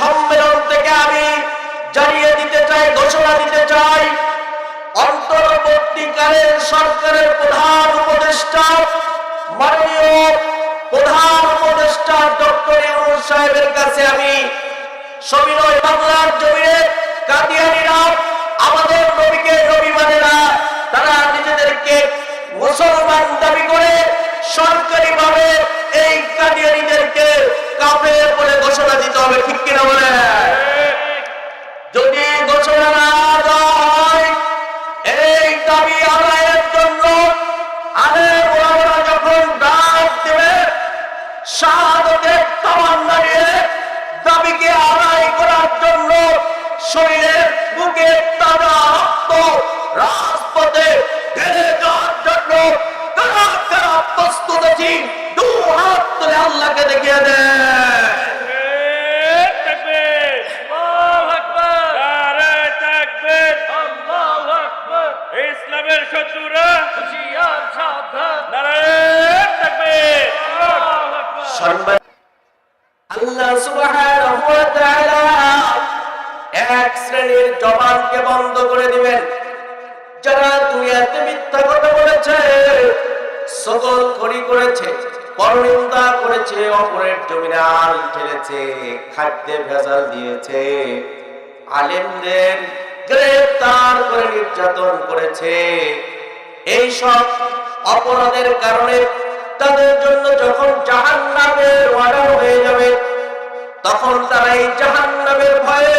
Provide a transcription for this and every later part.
সম্মেলন থেকে আমি জানিয়ে দিতে চাই, ঘোষণা দিতে চাই অন্তর্বর্তীকালের সরকারের প্রধান উপদেষ্টা, মাননীয় প্রধান উপদেষ্টা ডক্টর ইউনুস সাহেবের কাছে আমি সবিনয় বাংলার জমিনে কাদিয়ানিরা, আমাদের নবীকে নবী মানে না তারা নিজেদেরকে মুসলমান দাবি করে সরকারি ভাবে এই কাদিয়ানিদেরকে কাফের বলে ঘোষণা দিতে হবে ঠিক কিনা বলে যদি ঘোষণা না দেওয়া হয় এই দাবি আদায়ের জন্য আরে ওরা যখন ডাক দেবে শাহাদতের তামান্না নিয়ে দাবিকে আদায় করার জন্য শরীরের বুকে তাজা রক্ত রাজপথে ঢেলে যাওয়ার জন্য কারা কারা প্রস্তুত আছি দু হাত তুলে আল্লাহকে দেখিয়ে দেয় তাকবীর আল্লাহু আকবার নারে তাকবীর আল্লাহু আকবার ইসলামের শত্রুরা হুঁশিয়ার সাবধান নারে তাকবীর আল্লাহু আকবার সম্মান আল্লাহ সুবহানাহু ওয়া তাআলা এক শ্রেণির জবানকে বন্ধ করে দিবেন। যারা দুনিয়াতে মিথ্যা কথা বলেছে সকল খড়ি করেছে, পরনিন্দা করেছে, অপরের জমিনে আল ঠেলেছে, খাদ্যে ভেজাল দিয়েছে। আলেমদের গ্রেফতার করে নির্যাতন করেছে। এই সব অপরাধের কারণে তাদের জন্য যখন জাহান নামের অর্ডার হয়ে যাবে, তখন তারা এই জাহান নামের ভয়ে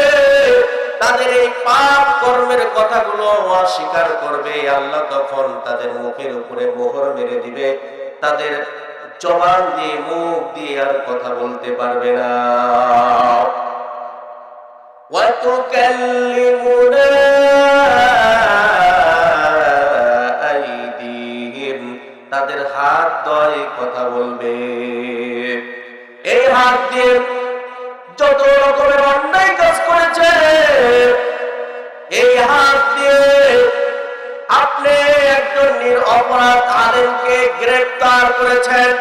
তাদের এই পাপ কর্মের কথাগুলো অস্বীকার করবে। আল্লাহ তখন তাদের মুখের উপরে মোহর মেরে দিবে। তাদের জবান দিয়ে, মুখ দিয়ে আর কথা বলতে পারবে না। তাদের হাত দয় কথা বলবে। এই হাত দিয়ে যত রকমের অন্য করেছেন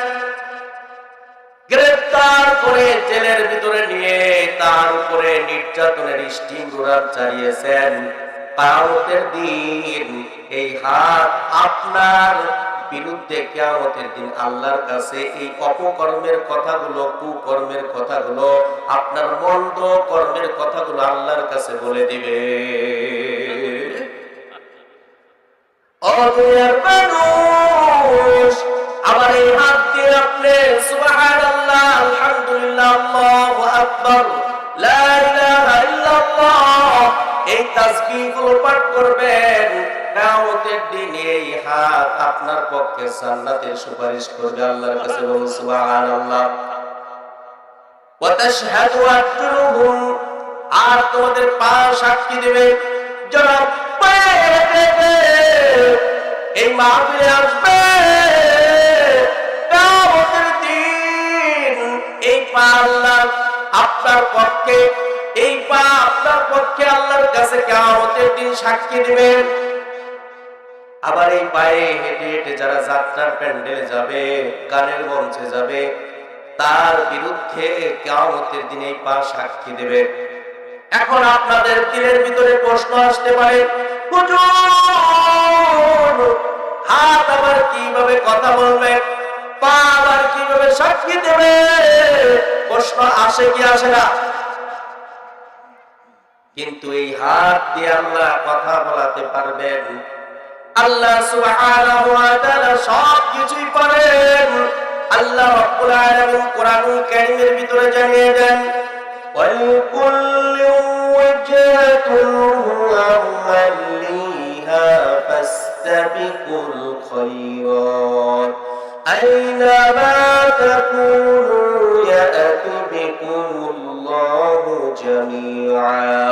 গ্রেফতার করে জেলের ভিতরে নিয়ে তার উপরে নির্যাতনের স্টিং ঘোরার চালিয়েছেন। কামতের দিন এই হাত আপনার বিরুদ্ধে কেয়ামতের দিন আল্লাহর কাছে এই অপকর্মের কথাগুলো, কুকর্মের কথাগুলো, আপনার মন্দ কর্মের কথাগুলো আল্লাহর কাছে বলে দিবে। অদুনিয়ার মানুষ আমার এই হাত দিয়ে আপনি আলহামদুলিল্লাহ এই তাসবিহগুলো পাঠ করবেন। আসবে। আপনার পক্ষে এই পা আপনার পক্ষে আল্লাহর কাছে কিয়ামতের দিন সাক্ষী দিবেন। আবার এই পায়ে হেঁটে হেঁটে যারা যাত্রার প্যান্ডেলে যাবে, গানের মঞ্চে যাবে, তার বিরুদ্ধে কিয়ামতের দিন এই পা সাক্ষী দেবে। এখন আপনাদের দিলের ভিতরে প্রশ্ন আসতে পারে হাত আবার কীভাবে কথা বলবে পা সাক্ষী দেবে। প্রশ্ন আসে কি আসে না? কিন্তু এই হাত দিয়ে আল্লাহ কথা বলাতে পারবেন। আল্লাহ সুবহানাহু ওয়া সব কিছুই পারেন। আল্লাহ ভিতরে জানিয়ে দেন, ওয়াল কুল্লু ফাস্তাবিকুল খায়রাত। أَيْنَمَا تَكُونُوا يَأْتِ بِكُمُ اللَّهُ جَمِيعًا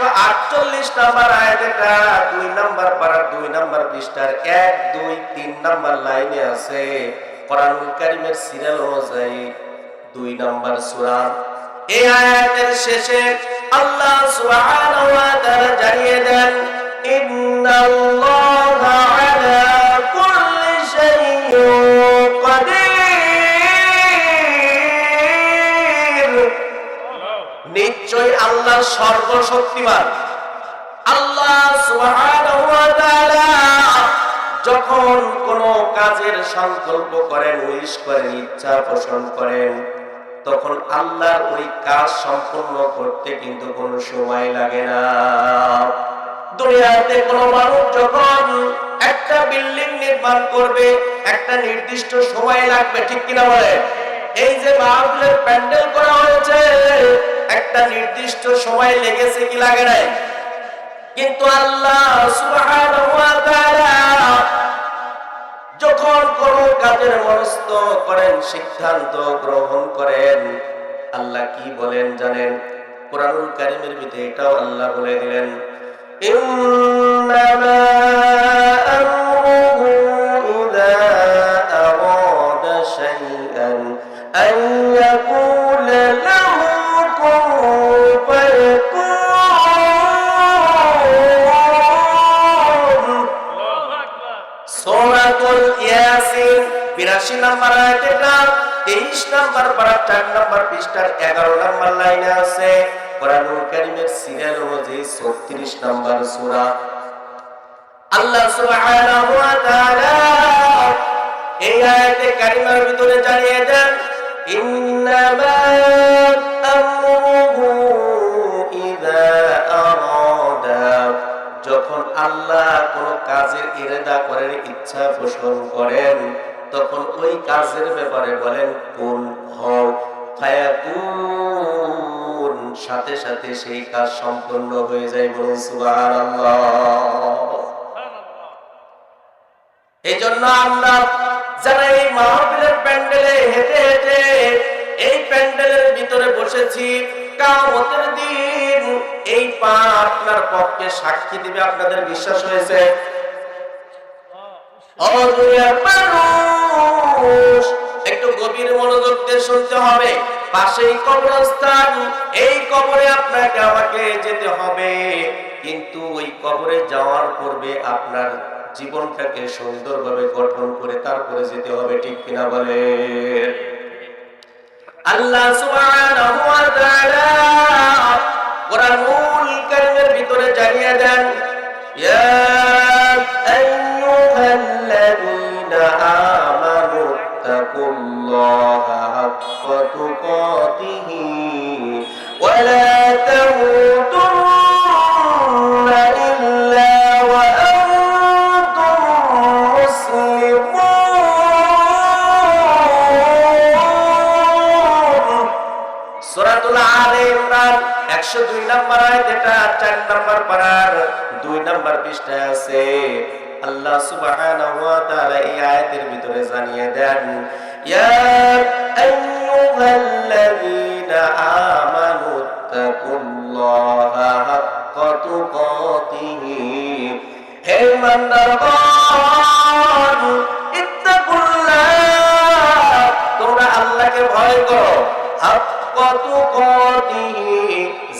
148 নম্বর আয়াত এটা দুই নম্বর পারার দুই নম্বর পৃষ্ঠার এক, দুই, তিন নম্বর লাইনে আছে, কোরআনুল কারীমের সিরিয়াল অনুযায়ী দুই নম্বর সূরা। এই আয়াতের শেষে আল্লাহ জানিয়ে দেন, ইন্নাল্লাহা আলা নিশ্চয় আল্লাহ সর্বশক্তিমান। আল্লাহ যখন কোন কাজের সংকল্প করেন, উইশ করেন, ইচ্ছা পোষণ করেন, তখন আল্লাহর ওই কাজ সম্পূর্ণ করতে কিন্তু কোনো সময় লাগে না। দুনিয়াতে কোনো মানুষ যখন একটা বিল্ডিং নির্মাণ করবে, একটা নির্দিষ্ট সময় লাগবে, ঠিক কিনা বলে? এই যে মাহফিলের প্যান্ডেল করা হয়েছে একটা নির্দিষ্ট সময় লেগেছে কি লাগে নাই? কিন্তু আল্লাহ যখন কোন কাজের মনস্থ করেন, সিদ্ধান্ত গ্রহণ করেন, আল্লাহ কি বলেন জানেন? কোরআনুল কারীমের ভিতরে এটাও আল্লাহ বলে দিলেন, ইন্নামা 82 নম্বর আয়াত এটা 23 নম্বর পারা 4 নম্বর পৃষ্ঠার 11 নম্বর লাইনে আছে। কোরআনুল সিরিয়াল অনুযায়ী 36 নম্বর সূরা। আল্লাহ সুবহানাহু ওয়া তাআলা এই আয়াতে ভিতরে জানিয়ে দেন, ইন্নামা আমরুহু ইযা আরাদা। যখন আল্লাহ কোন কাজের ইরাদা করেন ইচ্ছা পোষণ করেন তখন ওই কাজের ব্যাপারে বলেন কোন হও। ফায়াকুন সাথে সাথে সেই কাজ সম্পন্ন হয়ে যায় বলুন সুবহানাল্লাহ। এই জন্য আমরা যারা এই মাহফিলের প্যান্ডেলে হেঁটে হেঁটে এই প্যান্ডেলের ভিতরে বসেছি কামতের দিন এই পা আপনার পক্ষে সাক্ষী দিবে আপনাদের বিশ্বাস হয়েছে? অদূরের মানুষ। একটু গভীর মনোযোগ দিয়ে শুনতে হবে। পাশেই কবরস্থান, এই কবরে আপনাকে আমাকে যেতে হবে। কিন্তু ওই কবরে যাওয়ার পূর্বে আপনার জীবনটাকে সুন্দরভাবে গঠন করে তারপরে যেতে হবে, ঠিক কিনা বলে? আল্লাহ সুবহানাহু ওয়া তাআলা কোরআনুল ভিতরে জানিয়ে দেন, ইয়া সূরাতুল আলে ইমরান 102 নম্বর আয়াত, এটা 4 নম্বর পারার 2 নম্বর পৃষ্ঠায় আছে। আল্লাহ সুবহানাহু ভিতরে জানিয়ে দেন তোমরা আল্লাহকে ভয় করো।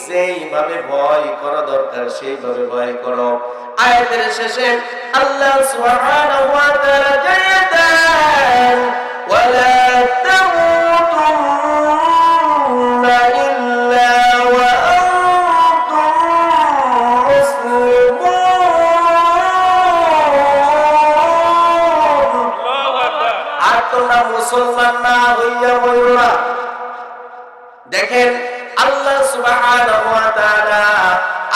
যেইভাবে ভয় করা দরকার, সেইভাবে ভয় করো। আয়াতের শেষে আল্লাহ সুবহানাহু ওয়া তাআলা জানিয়ে দেন ওয়ালা মুসলমান। না হইয়া বইল না। দেখেন আল্লাহ সুবহানাহু ওয়া তাআলা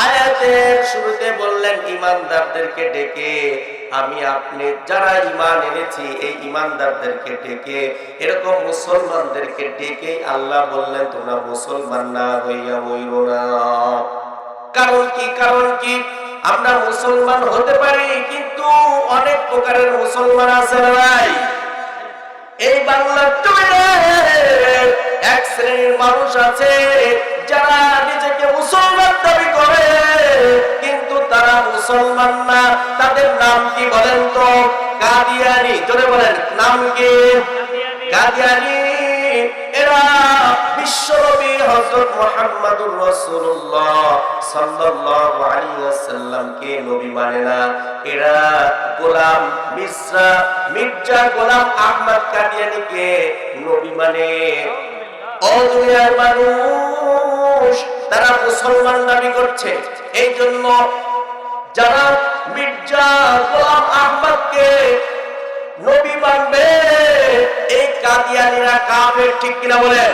আয়াতের শুরুতে বললেন, ইমানদারদেরকে ডেকে আমি আপনি যারা ঈমান এনেছি, এই ইমানদারদেরকে ডেকে, এরকম মুসলমানদেরকে ডেকে আল্লাহ বললেন, তোমরা মুসলমান না হইয়া বইল না। কারণ কি? কারণ কি? আমরা মুসলমান হতে পারি, কিন্তু অনেক প্রকারের মুসলমান আছে ভাই এই বাংলার এক শ্রেণির মানুষ আছে যারা নিজেকে মুসলমান দাবি করে, কিন্তু তারা মুসলমান না। তাদের নাম কি বলেন তো? কাদিয়ানি জোরে বলেন, নাম কি? কাদিয়ানি এরা বিশ্বনবী হযরত মুহাম্মদুর রাসূলুল্লাহ সাল্লাল্লাহু আলাইহি ওয়াসাল্লামকে নবী মানে না? এরা গোলাম মিশ্রা মির্জা গোলাম আহমদ কাদিয়ানীকে নবী মানে? ও দুনিয়ার মানুষ তারা মুসলমান দাবি করছে। এই জন্য যারা মির্জা গোলাম আহমদকে নবী মানবে, এই কাদিয়ানিরা কাফের ঠিক কিনা বলেন?